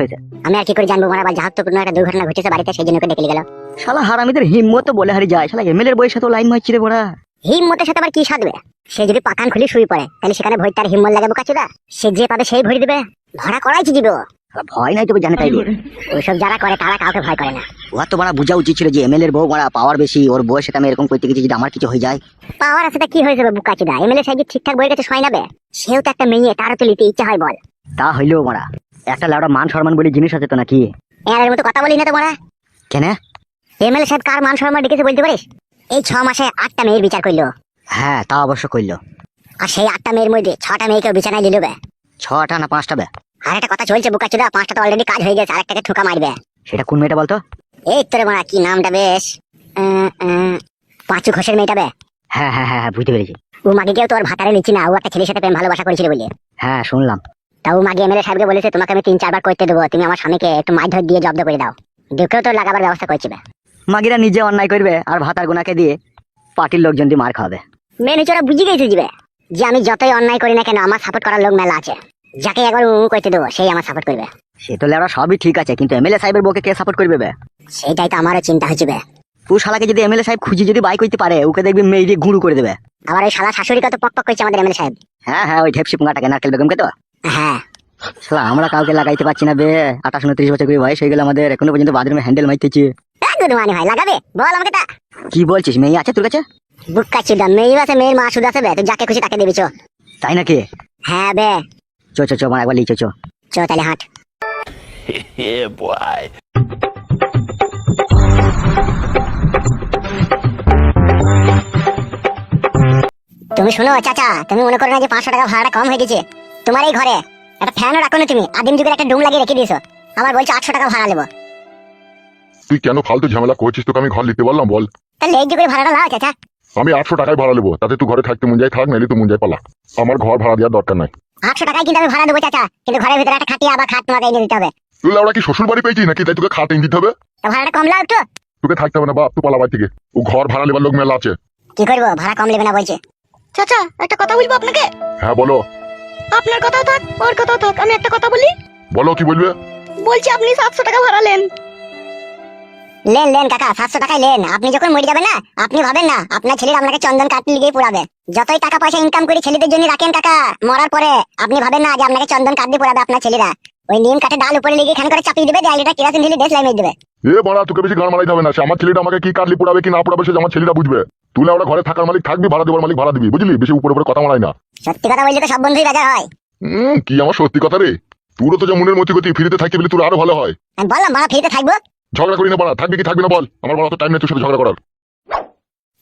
হয়েছে। আমি আর কি করে জানব তো কোনো একটা দুর্ঘটনা ঘটেছে বাড়িতে সেই জন্য ওকে ডেকে গেল। শালা হারামিদের হিম্মত বলে হারি যায় শালা এমএলএর বইয়ের সাথে লাইন মারছি রে বড়া। হিম্মতের সাথে আবার কি সাধবে? সে যদি পাকান খুলে শুয়ে পড়ে তাহলে সেখানে ভয় তার হিম্মত কাচুদা। সে যে পাবে সেই ভরি দিবে। করাইছি দিবে ভয় নাই তোকে জানে তাই ওইসব যারা করে তারা কাউকে ভয় করে না। ওর তো বড়া বোঝা উচিত ছিল যে এমএলএর বউ বড়া পাওয়ার বেশি ওর বউয়ের সাথে আমি এরকম করতে গেছি যদি আমার কিছু হয়ে যায়। পাওয়ার আছে তা কি হয়ে যাবে বুকাচিদা? এমএলএ সাহেব ঠিকঠাক বইয়ের কাছে শোয় নাবে সেও তো একটা মেয়ে তারও তো নিতে ইচ্ছা হয় বল। তা হইলেও বড়া একটা লাউডা মান সম্মান বলে জিনিস আছে তো নাকি? এর মতো কথা বলি না তো মারা কেন? এমএলএ সাহেব কার মান সম্মান ডেকেছে বলতে পারিস? এই ছ মাসে আটটা মেয়ের বিচার করল হ্যাঁ তা অবশ্য করল আর সেই আটটা মেয়ের মধ্যে ছটা মেয়েকেও বিছানায় দিল বে ছটা না পাঁচটা বে? আর একটা কথা চলছে বুকাচুদা পাঁচটা তো অলরেডি কাজ হয়ে গেছে আরেকটাকে ঠুকা মারবে। সেটা কোন মেয়েটা বলতো? এই তোরে মারা কি নামটা বেশ? পাঁচু ঘোষের মেয়েটা বে? হ্যাঁ হ্যাঁ হ্যাঁ হ্যাঁ, বুঝতে পেরেছি। ও মাকে কেউ তোর ভাতারে নিচ্ছি না ও একটা ছেলের সাথে প্রেম ভালোবাসা করেছিল বলে। হ্যাঁ শুনলাম। তা ও মাগে এমএলএ সাহেবকে বলেছে তোমাকে আমি তিন চারবার করতে দেবো। তুমি আমার স্বামীকে একটু মাছ ধর দিয়ে জব্দ করে দাও। ঢুকেও তোর লাগাবার ব্যবস্থা করছিবে মাগিরা নিজে অন্যায় করবে আর ভাতার গুনাকে দিয়ে পার্টির লোকজন দিয়ে মার খাওয়াবে। মেন ওরা বুঝে গেছে যাবে যে আমি যতই অন্যায় করি না কেন আমার সাপোর্ট করার লোক মেলা আছে। যাকে একবার উ করতে দেবো সেই আমার সাপোর্ট করবে। সে তো লেওরা সবই ঠিক আছে কিন্তু এমএলএ সাহেবের বউকে কে সাপোর্ট করবে বে? সেইটাই তো আমারও চিন্তা হচ্ছে বে। ও শালাকে যদি এমএলএ সাহেব খুঁজি যদি বাই করতে পারে ওকে দেখবি মেয়ে দিয়ে গুঁড়ো করে দেবে। আবার ওই শালা শাশুড়ি কত পক পক করছে আমাদের এমএলএ সাহেব। হ্যাঁ হ্যাঁ ওই ঢেপসি পুঙ্গাটাকে নারকেল বেগমকে তো। হ্যাঁ। শালা আমরা কাউকে লাগাইতে পারছি না বে। আঠাশ উনত্রিশ বছর করে বয়স হয়ে গেল আমাদের। এখনও পর্যন্ত বাথরুমে হ্যান্ডেল মারতেছি গুদমানি হয় লাগাবে? বল আমাকে তা। কি বলছিস মেয়ে আছে তোর কাছে? বুক্কা চুদা মেয়ে আছে মেয়ের মা শুধু আছে বে তুই যাকে খুশি তাকে দিবি চো। তাই নাকি? হ্যাঁ বে। চো চো চো আমার একবার লিচো চো। চো তাহলে হাঁট। yeah, তুমি শোনো চাচা তুমি মনে করো না যে পাঁচশো টাকা ভাড়াটা কম হয়ে গেছে? তোমার এই ঘরে একটা ফ্যানও রাখো না তুমি। আদিম যুগের একটা ডুম লাগিয়ে রেখে দিয়েছ। আবার বলছো আটশো টাকা ভাড়া নেব। তুই কেন ফালতু ঝামেলা করছিস? তোকে আমি ঘর নিতে বললাম বল। তাহলে এই যুগের ভাড়াটা লাও চাচা। আমি আটশো টাকায় ভাড়া নেব। তাতে তুই ঘরে থাকতে মন যায় থাক নাইলে তুই মন যায় পালা। আমার ঘর ভাড়া দেওয়ার দরকার নাই। আটশো টাকায় কিন্তু আমি ভাড়া দেবো চাচা। কিন্তু ঘরের ভিতরে একটা খাটিয়ে আবার খাট তোমাকে এনে দিতে হবে। তুই ওরা কি শ্বশুর বাড়ি পেয়েছিস নাকি? তাই তোকে খাট এনে দিতে হবে? ভাড়াটা কম লাও একটু। তোকে থাকতে হবে না বাপ। তুই পালা বাড়ি থেকে। ও ঘর ভাড়া নেবার লোক মেলা আছে। কি করব? ভাড়া কম নেবে না বলছে। চাচা একটা কথা বলব আপনাকে? হ্যাঁ বলো। আপনার কথাও থাক ওর কথাও থাক আমি একটা কথা বলি? বলো কি বলবে? বলছি আপনি সাতশো টাকা ভাড়া নেন। লেন লেন কাকা সাতশো টাকায় লেন আপনি যখন মরে যাবেন না আপনি ভাবেন না আপনার ছেলের আপনাকে চন্দন কাটতে লিগেই পুরাবে যতই টাকা পয়সা ইনকাম করে ছেলেদের জন্য রাখেন কাকা। মরার পরে আপনি ভাবেন না যে আপনাকে চন্দন কাটতে পুরাবে আপনার ছেলেরা। ওই নিম কাঠে ডাল উপরে লিগে এখানে করে চাপিয়ে দেবে দেয়ালিটা কেরাসিন ঢেলে দেশ লাইমে দেবে। এ বড়া তোকে বেশি গান মারাইতে হবে না। সে আমার ছেলেটা আমাকে কি কাটলি পুরাবে কি না পুরাবে সে আমার ছেলেটা বুঝবে। তুই ওরা ঘরে থাকার মালিক থাকবি ভাড়া দেবার মালিক ভাড়া দিবি বুঝলি? বেশি উপরে উপরে কথা মারাই না। সত্যি কথা বললে তো সব বন্ধুই বাজার হয়। হুম কি আমার সত্যি কথা রে? তোরও তো যে মনের মধ্যে গতি ফিরিতে থাকতে বলে তোর আরও ভালো হয়। আমি বললাম ভাড়া ফ্রিতে থাকব? ঝগড়া করি না বড়া থাকবি কি থাকবি না বল? আমার বড় তো টাইম নেই তোর সাথে ঝগড়া করার।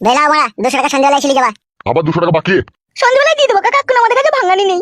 বেলা দুশো টাকা সন্ধ্যাবেলায় যাবা। আবার দুশো টাকা বাকি? সন্ধ্যাবেলায় দিয়ে দেবো কাকা এখন আমাদের কাছে ভাঙানি নেই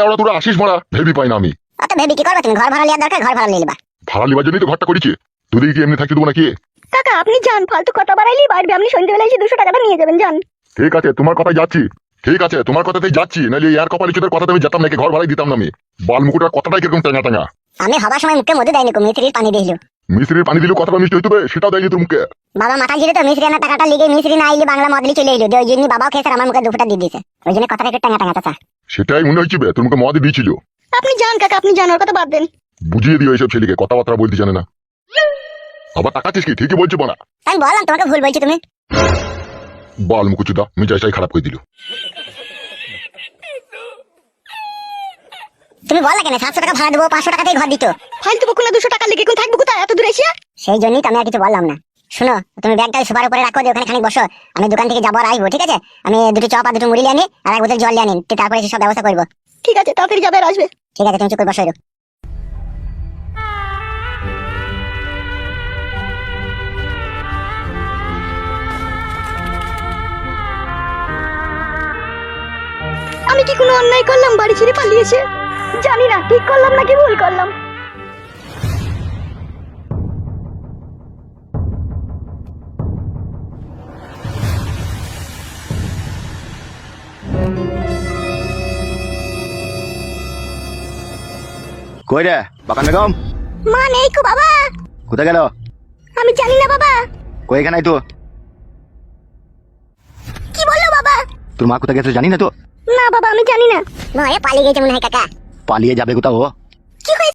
লাউড়া তোরা আসিস মারা ভেবি পাই না আমি। অত ভেবি কি করবে তুমি? ঘর ভাড়া লিয়ার দরকার ঘর ভাড়া নিয়ে নিবা। ভাড়া লিবার জন্যই তো ঘরটা করেছি। তোদের কি এমনি থাকতে দেবো নাকি? কাকা আপনি যান ফালতু কথা বাড়াইলেই বাড়বে। আপনি সন্ধ্যাবেলায় এসে দুশো টাকাটা নিয়ে যাবেন যান। ঠিক আছে তোমার কথাই যাচ্ছি। ঠিক আছে তোমার কথাতেই যাচ্ছি। নাহলে ইয়ার কপালি চোদের কথাতে আমি যেতাম নাকি ঘর ভাড়াই দিতাম না আমি। বাল মুকুটার কথাটাই কীরকম টাঙা টাঙা আমি হবার সময় মুখে মধ্যে দেয়নি মিস্ত্রির পানি দিল মিস্ত্রির পানি দিলেও কথাটা মিষ্টি হইতে সেটাও দেয়নি তোর মুখে। বাবা মাথা ছিল তো মিস্ত্রি আনার টাকাটা লিগে মিস্ত্রি না আইলে বাংলা মদলি চলে এলো। ওই জন্য বাবাও আর আমার মুখে দুপুরটা দিয়ে দিয়েছে। ওই জন্য কথাটা একটু টাঙা টাঙা চাচা। সেটাই মনে হচ্ছে বে, তোর মুখে মদ দিয়েছিল। আপনি যান কাকা আপনি জানার কথা বাদ দেন। বুঝিয়ে দিও এইসব ছেলেকে কথাবার্তা বলতে জানে না। আবার টাকাচ্ছিস কি? ঠিকই বলছি বনা। আমি বললাম তোমাকে ভুল বলছি তুমি। বাল মুকুচুদা মিজাইটাই খারাপ করে দিল। তুমি বললা কেন সাতশো টাকা ভাড়া দেবো পাঁচশো টাকাতেই ঘর দিত। ফালতু বকুনা দুশো টাকা লেগে এখন থাকব কোথায়? এত দূরে এসে? সেই জন্যই তো আমি আর কিছু বললাম না। শোনো তুমি ব্যাগটা সুপার উপরে রাখো দিয়ে ওখানে খানিক বসো। আমি দোকান থেকে যাব আর আসব ঠিক আছে? আমি দুটো চপ আর দুটো মুড়ি নিয়ে আনি আর এক বোতল জল নিয়ে আনি। তো তারপরে সব ব্যবস্থা করব। ঠিক আছে তাড়াতাড়ি যাবে আর আসবে। ঠিক আছে তুমি চুপ করে বসো আমি কি কোনো অন্যায় করলাম? বাড়ি ছেড়ে পালিয়েছে? জানি না ঠিক করলাম নাকি ভুল করলাম? কই রে বাকান বেগম? মা নেই কো বাবা। কোথায় গেল? আমি জানি না বাবা। কই এখানে তো। কি বলল বাবা? তোর মা কোথায় গেছে জানি না তো। না বাবা আমি জানি না। নয় পালিয়ে গেছে মনে হয় কাকা। পালিয়ে যাবে কোথাও